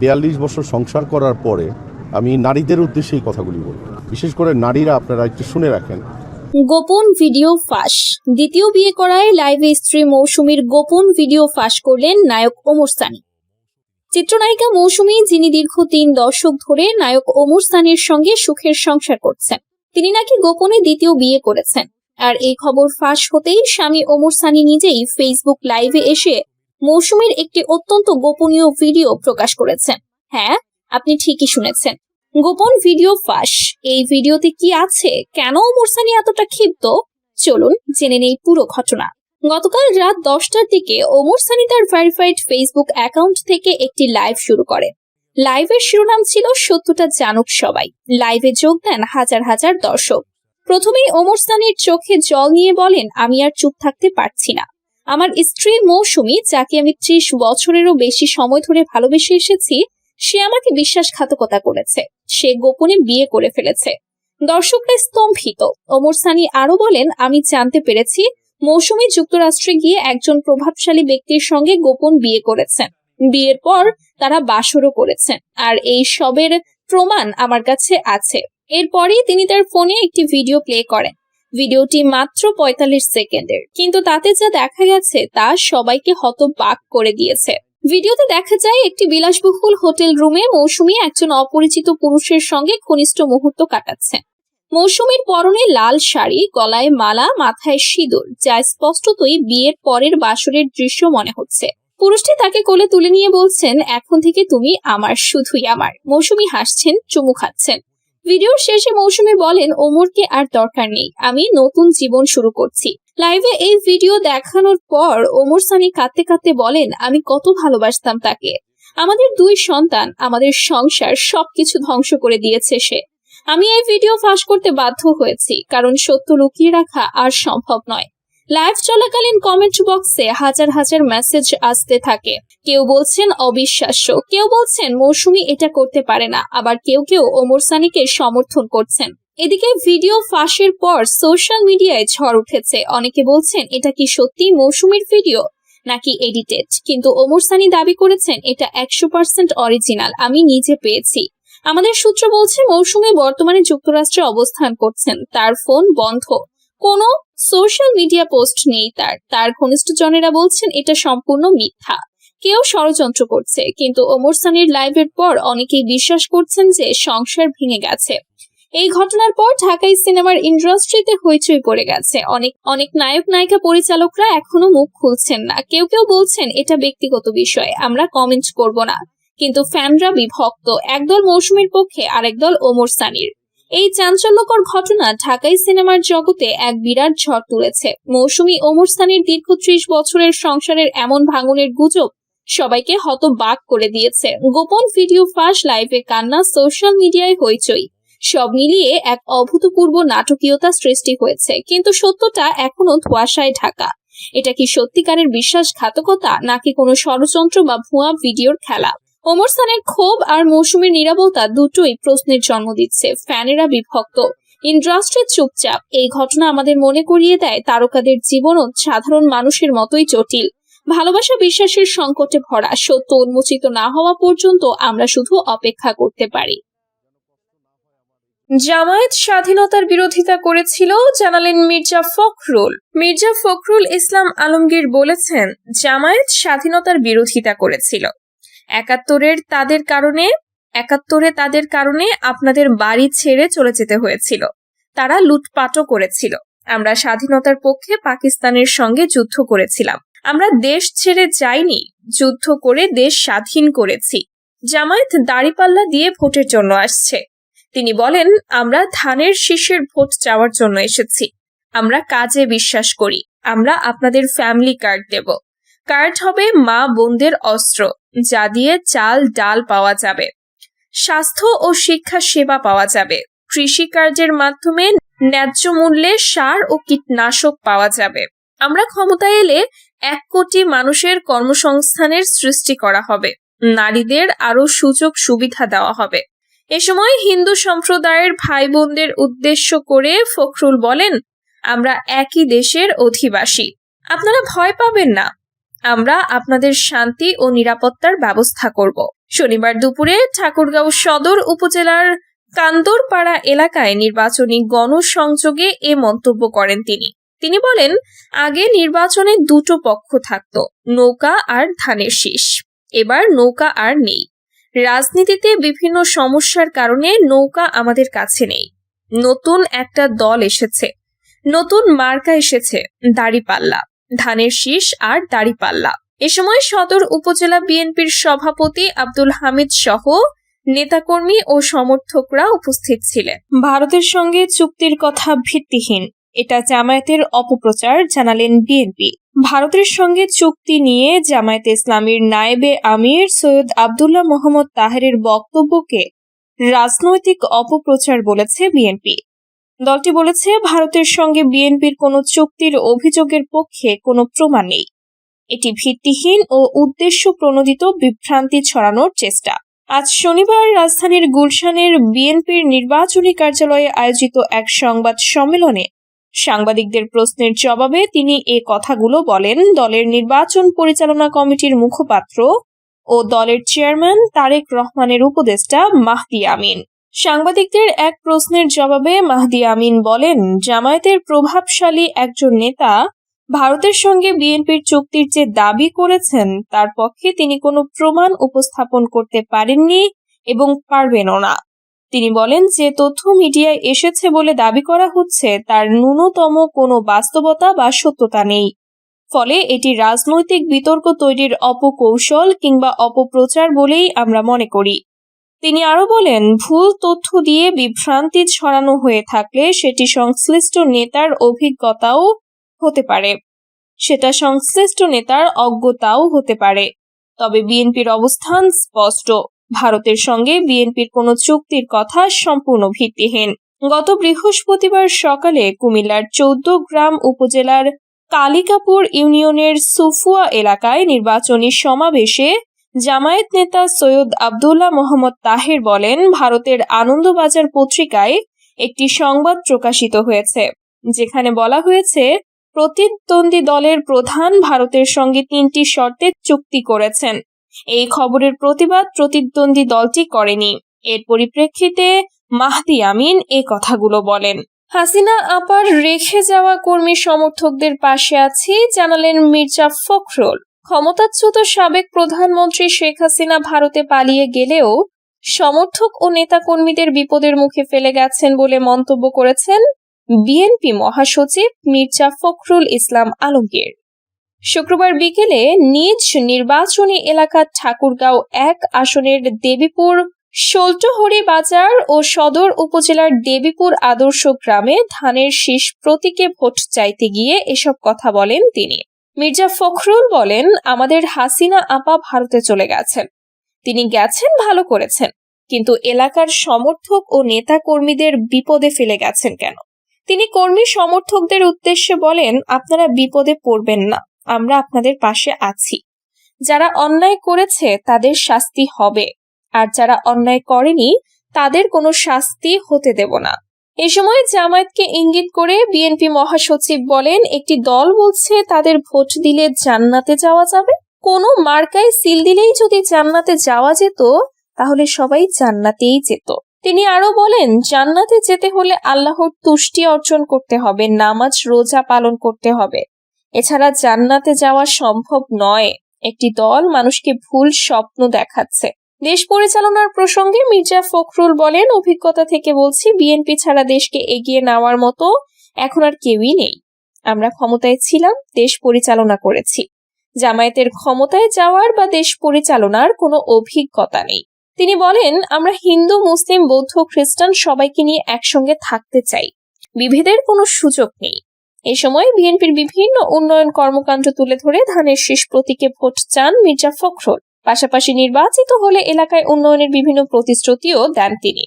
বিয়াল্লিশ বছর সংসার করার পরে আমি নারীদের উদ্দেশ্যে এই কথাগুলি বলব বিশেষ করে নারীরা আপনারা একটু শুনে রাখেন। গোপন ভিডিও ফাঁস। দ্বিতীয় বিয়ে করায় লাইভে স্ত্রী মৌসুমীর গোপন ভিডিও ফাঁস করলেন নায়ক ওমর সানি। চিত্রনায়িকা মৌসুমী, যিনি দীর্ঘ তিন দশক ধরে নায়ক ওমর সানির সঙ্গে সুখের সংসার করছেন, তিনি নাকি গোপনে দ্বিতীয় বিয়ে করেছেন। আর এই খবর ফাঁস হতেই স্বামী ওমর সানি নিজেই ফেসবুক লাইভে এসে মৌসুমীর একটি অত্যন্ত গোপনীয় ভিডিও প্রকাশ করেছেন। হ্যাঁ আপনি ঠিকই শুনেছেন। গোপন ভিডিও ফাঁস। এই ভিডিওতে কি আছে? কেন ওমর সানি এতটা ক্ষিপ্ত? চলুন জেনে নেই পুরো ঘটনা। গতকাল রাত দশটার দিকে ওমর সানি তার ভেরিফাইড ফেসবুক অ্যাকাউন্ট থেকে একটি লাইভ শুরু করে। লাইভের শিরোনাম ছিল সত্যটা জানুক সবাই। লাইভে যোগ দেন হাজার হাজার দর্শক। প্রথমেই ওমর সানির চোখে জল নিয়ে বলেন, আমি আর চুপ থাকতে পারছি না। আমার স্ত্রী মৌসুমী, যাকে আমি ত্রিশ বছরেরও বেশি সময় ধরে ভালোবেসে এসেছি, সে আমাকে বিশ্বাসঘাতকতা করেছে। সে গোপনে বিয়ে করে ফেলেছে। দর্শকরা স্তম্ভিত। ওমর সানি আরও বলেন, আমি জানতে পেরেছি, মৌসুমী যুক্তরাষ্ট্রে গিয়ে একজন প্রভাবশালী ব্যক্তির সঙ্গে গোপন বিয়ে করেছেন। বিয়ের পর তারা বাসরও করেছেন। আর এই সবের প্রমাণ আমার কাছে আছে। এরপরেই তিনি তার ফোনে একটি ভিডিও প্লে করেন। ভিডিওটি মাত্র পঁয়তাল্লিশ সেকেন্ডের। কিন্তু তাতে যা দেখা গেছে, তা সবাইকে হতবাক করে দিয়েছে। ভিডিওতে দেখা যায়, একটি বিলাসবহুল হোটেল রুমে মৌসুমী একজন অপরিচিত পুরুষের সঙ্গে ঘনিষ্ঠ মুহূর্ত কাটাচ্ছে। মৌসুমীর পরনে লাল শাড়ি, গলায় মালা, মাথায় সিঁদুর, যা স্পষ্টতই বিয়ের পরের বাসরের দৃশ্য মনে হচ্ছে। পুরুষটি তাকে কোলে তুলে নিয়ে বলছেন, এখন থেকে তুমি আমার, শুধুই আমার। মৌসুমী হাসছেন, চুমু খাচ্ছেন। ভিডিওর শেষে মৌসুমী বলেন, ওমরকে আর দরকার নেই, আমি নতুন জীবন শুরু করছি। লাইভে এই ভিডিও দেখানোর পর ওমর সানি কাঁদতে কাঁদতে বলেন, আমি কত ভালোবাসতাম তাকে। আমাদের দুই সন্তান, আমাদের সংসার সবকিছু ধ্বংস করে দিয়েছে সে। আমি এই ভিডিও ফাঁস করতে বাধ্য হয়েছি, কারণ সত্য লুকিয়ে রাখা আর সম্ভব নয়। লাইভ চলাকালীন কমেন্ট বক্সে হাজার হাজার মেসেজ আসতে থাকে। কেউ বলছেন, অবিশ্বাস্য। কেউ বলছেন, মৌসুমী এটা করতে পারে না। আবার কেউ কেউ ওমর সানিকে সমর্থন করছেন। এদিকে ভিডিও ফাঁসের পর সোশ্যাল মিডিয়ায় ঝড় উঠেছে। অনেকে বলছেন, এটা কি সত্যি মৌসুমীর ভিডিও নাকি এডিটেড কিন্তু ওমর সানি দাবি করেছেন, এটা একশো পার্সেন্ট অরিজিনাল আমি নিজে পেয়েছি। আমাদের সূত্র বলছে, মৌসুমী বর্তমানে যুক্তরাষ্ট্রে অবস্থান করছেন। তার ফোন বন্ধ। কোনো সোশ্যাল মিডিয়া পোস্ট নেই তার। তার ঘনিষ্ঠজনেরা বলছেন, এটা সম্পূর্ণ মিথ্যা। কেউ ষড়যন্ত্র করছে, কিন্তু ওমর সানির লাইভের পর অনেকেই বিশ্বাস করছেন যে সংসার ভেঙে গেছে। এই ঘটনার পর ঢাকাই সিনেমার ইন্ডাস্ট্রিতে হইচই পড়ে গেছে। অনেক অনেক নায়ক, নায়িকা পরিচালকরা এখনও মুখ খুলছেন না। কেউ কেউ বলছেন, এটা ব্যক্তিগত বিষয়, আমরা কমেন্ট করব না। কিন্তু ফ্যানরা বিভক্ত, একদল মৌসুমীর পক্ষে আরেক দল ওমর সানির। এই চাঞ্চল্যকর ঘটনা ঢাকাই সিনেমার জগতে এক বিরাট ঝড় তুলেছে। মৌসুমী ওমর সানির দীর্ঘ ত্রিশ বছরের সংসারের এমন ভাঙনের গুজব সবাইকে হতবাক করে দিয়েছে। গোপন ভিডিও ফাঁস, লাইভে কান্না, সোশ্যাল মিডিয়ায় হইচই, সব মিলিয়ে এক অভূতপূর্ব নাটকীয়তা সৃষ্টি হয়েছে। কিন্তু সত্যটা এখনও ধোয়াশায় ঢাকা। এটা কি সত্যিকারের বিশ্বাসঘাতকতা, নাকি কোনো ষড়যন্ত্র বা ভুয়া ভিডিওর খেলা? ওমর সানের ক্ষোভ আর মৌসুমীর নিরাপত্তা দুটোই প্রশ্নের জন্ম দিচ্ছে। ফ্যানেরা বিভক্ত। ইন্ডাস্ট্রি চুপচাপ। এই ঘটনা আমাদের মনে করিয়ে দেয় তারকাদের জীবনও সাধারণ মানুষের মতোই জটিল। ভালোবাসা বিশ্বাসের সংকটে ভরা, সত্য উন্মোচিত না হওয়া পর্যন্ত আমরা শুধু অপেক্ষা করতে পারি। জামায়াত স্বাধীনতার বিরোধিতা করেছিল, জানালেন মির্জা ফখরুল। মির্জা ফখরুল ইসলাম আলমগীর বলেছেন, জামায়াত স্বাধীনতার বিরোধিতা করেছিল। একাত্তরের তাদের কারণে, একাত্তরে তাদের কারণে আপনাদের বাড়ি ছেড়ে চলে যেতে হয়েছিল। তারা লুটপাটও করেছিল। আমরা স্বাধীনতার পক্ষে পাকিস্তানের সঙ্গে যুদ্ধ করেছিলাম। আমরা দেশ ছেড়ে যাইনি, যুদ্ধ করে দেশ স্বাধীন করেছি। জামায়াত দাড়িপাল্লা দিয়ে ভোটের জন্য আসছে। তিনি বলেন, আমরা ধানের শীষের ভোট চাওয়ার জন্য এসেছি। আমরা কাজে বিশ্বাস করি। আমরা আপনাদের ফ্যামিলি কার্ড দেব। কার্ড হবে মা বোনদের অস্ত্র, যা দিয়ে চাল, ডাল পাওয়া যাবে। স্বাস্থ্য ও শিক্ষা সেবা পাওয়া যাবে। কৃষি কার্যের মাধ্যমে ন্যায্য মূল্যে সার ও কীটনাশক পাওয়া যাবে। আমরা ক্ষমতায় এলে এক কোটি মানুষের কর্মসংস্থানের সৃষ্টি করা হবে। নারীদের আরও সুযোগ সুবিধা দেওয়া হবে। এ সময় হিন্দু সম্প্রদায়ের ভাই বোনদের উদ্দেশ্য করে ফখরুল বলেন, আমরা একই দেশের অধিবাসী। আপনারা ভয় পাবেন না। আমরা আপনাদের শান্তি ও নিরাপত্তার ব্যবস্থা করব। শনিবার দুপুরে ঠাকুরগাঁও সদর উপজেলার কান্দরপাড়া এলাকায় নির্বাচনী গণসংযোগে এ মন্তব্য করেন তিনি। তিনি বলেন, আগে নির্বাচনে দুটো পক্ষ থাকত, নৌকা আর ধানের শীষ। এবার নৌকা আর নেই। রাজনীতিতে বিভিন্ন সমস্যার কারণে নৌকা আমাদের কাছে নেই। নতুন একটা দল এসেছে। নতুন মার্কা এসেছে দাড়িপাল্লা। ধানের শীষ আর দাড়িপাল্লা। এ সময় সদর উপজেলা বিএনপির সভাপতি আব্দুল হামিদ সহ নেতাকর্মী ও সমর্থকরা উপস্থিত ছিলেন। ভারতের সঙ্গে চুক্তির কথা ভিত্তিহীন। এটা জামায়াতের অপপ্রচার জানালেন বিএনপি। ভারতের সঙ্গে চুক্তি নিয়ে জামায়াত ইসলামীর নায়েবে আমির সৈয়দ আবদুল্লাহ মোহাম্মদ তাহেরের বক্তব্যকে রাজনৈতিক অপপ্রচার বলেছে বিএনপি। দলটি বলেছে, ভারতের সঙ্গে বিএনপির কোনো চুক্তির অভিযোগের পক্ষে কোনো প্রমাণ নেই। এটি ভিত্তিহীন ও উদ্দেশ্য প্রণোদিত বিভ্রান্তি ছড়ানোর চেষ্টা। আজ শনিবার রাজধানীর গুলশানের বিএনপির নির্বাচনী কার্যালয়ে আয়োজিত এক সংবাদ সম্মেলনে সাংবাদিকদের প্রশ্নের জবাবে তিনি এ কথাগুলো বলেন, দলের নির্বাচন পরিচালনা কমিটির মুখপাত্র ও দলের চেয়ারম্যান তারেক রহমানের উপদেষ্টা মাহদি আমিন। সাংবাদিকদের এক প্রশ্নের জবাবে মাহদি আমিন বলেন, জামায়াতের প্রভাবশালী একজন নেতা ভারতের সঙ্গে বিএনপির চুক্তির যে দাবি করেছেন, তার পক্ষে তিনি কোনো প্রমাণ উপস্থাপন করতে পারেননি এবং পারবেনও না। তিনি বলেন, যে তথ্য মিডিয়ায় এসেছে বলে দাবি করা হচ্ছে, তার ন্যূনতম কোনো বাস্তবতা বা সত্যতা নেই। ফলে এটি রাজনৈতিক বিতর্ক তৈরির অপকৌশল কিংবা অপপ্রচার বলেই আমরা মনে করি। তিনি আরও বলেন, ভুল তথ্য দিয়ে বিভ্রান্তি ছড়ানো হয়ে থাকলে সেটি সংশ্লিষ্ট নেতার অভিজ্ঞতাও হতে পারে। সেটা সংশ্লিষ্ট নেতার অজ্ঞতাও হতে পারে। তবে বিএনপির অবস্থান স্পষ্ট। ভারতের সঙ্গে বিএনপির কোনো চুক্তির কথা সম্পূর্ণ ভিত্তিহীন। গত বৃহস্পতিবার সকালে কুমিল্লার চৌদ্দ গ্রাম উপজেলার কালিকাপুর ইউনিয়নের সুফুয়া এলাকায় নির্বাচনী সমাবেশে জামায়াত নেতা সৈয়দ আবদুল্লাহ মোহাম্মদ তাহের বলেন, ভারতের আনন্দবাজার পত্রিকায় একটি সংবাদ প্রকাশিত হয়েছে, যেখানে বলা হয়েছে, প্রতিদ্বন্দ্বী দলের প্রধান ভারতের সঙ্গে তিনটি শর্তে চুক্তি করেছেন। এই খবরের প্রতিবাদ প্রতিদ্বন্দ্বী দলটি করেনি। এর পরিপ্রেক্ষিতে মাহদি আমিন এ কথাগুলো বলেন। হাসিনা আপার রেখে যাওয়া কর্মী সমর্থকদের পাশে আছি, জানালেন মির্জা ফখরুল। ক্ষমতাচ্যুত সাবেক প্রধানমন্ত্রী শেখ হাসিনা ভারতে পালিয়ে গেলেও সমর্থক ও নেতাকর্মীদের বিপদের মুখে ফেলে গেছেন বলে মন্তব্য করেছেন বিএনপি মহাসচিব মির্জা ফখরুল ইসলাম আলমগীর। শুক্রবার বিকেলে নিজ নির্বাচনী এলাকা ঠাকুরগাঁও এক আসনের দেবীপুর শোলটহরি বাজার ও সদর উপজেলার দেবীপুর আদর্শ গ্রামে ধানের শীষ প্রতীকে ভোট চাইতে গিয়ে এসব কথা বলেন তিনি। মির্জা ফখরুল বলেন, আমাদের হাসিনা আপা ভারতে চলে গেছেন। তিনি গেছেন, ভালো করেছেন, কিন্তু এলাকার সমর্থক ও নেতা কর্মীদের বিপদে ফেলে গেছেন কেন? তিনি কর্মী সমর্থকদের উদ্দেশ্যে বলেন, আপনারা বিপদে পড়বেন না, আমরা আপনাদের পাশে আছি। যারা অন্যায় করেছে, তাদের শাস্তি হবে, আর যারা অন্যায় করেনি, তাদের কোনো শাস্তি হতে দেব না। এ সময় জামায়াতকে ইঙ্গিত করে বিএনপি মহাসচিব বলেন, একটি দল বলছে তাদের ভোট দিলে জান্নাতে যাওয়া যাবে। কোনো মার্কায় সিল দিলেই যদি জান্নাতে যাওয়া যেত, তাহলে সবাই জান্নাতেই যেত। তিনি আরও বলেন, জান্নাতে যেতে হলে আল্লাহর তুষ্টি অর্জন করতে হবে, নামাজ, রোজা পালন করতে হবে। এছাড়া জান্নাতে যাওয়া সম্ভব নয়। একটি দল মানুষকে ভুল স্বপ্ন দেখাচ্ছে। দেশ পরিচালনার প্রসঙ্গে মির্জা ফখরুল বলেন, অভিজ্ঞতা থেকে বলছি, বিএনপি ছাড়া দেশকে এগিয়ে নেওয়ার মতো এখন আর কেউই নেই। আমরা ক্ষমতায় ছিলাম, দেশ পরিচালনা করেছি। জামায়াতের ক্ষমতায় যাওয়ার বা দেশ পরিচালনার কোনো অভিজ্ঞতা নেই। তিনি বলেন, আমরা হিন্দু, মুসলিম, বৌদ্ধ, খ্রিস্টান সবাইকে নিয়ে একসঙ্গে থাকতে চাই। বিভেদের কোনো সুযোগ নেই। এ সময় বিএনপির বিভিন্ন উন্নয়ন কর্মকাণ্ড তুলে ধরে ধানের শীষ প্রতীকে ভোট চান মির্জা ফখরুল। পাশাপাশি নির্বাচিত হলে এলাকায় উন্নয়নের বিভিন্ন প্রতিশ্রুতিও দেন তিনি।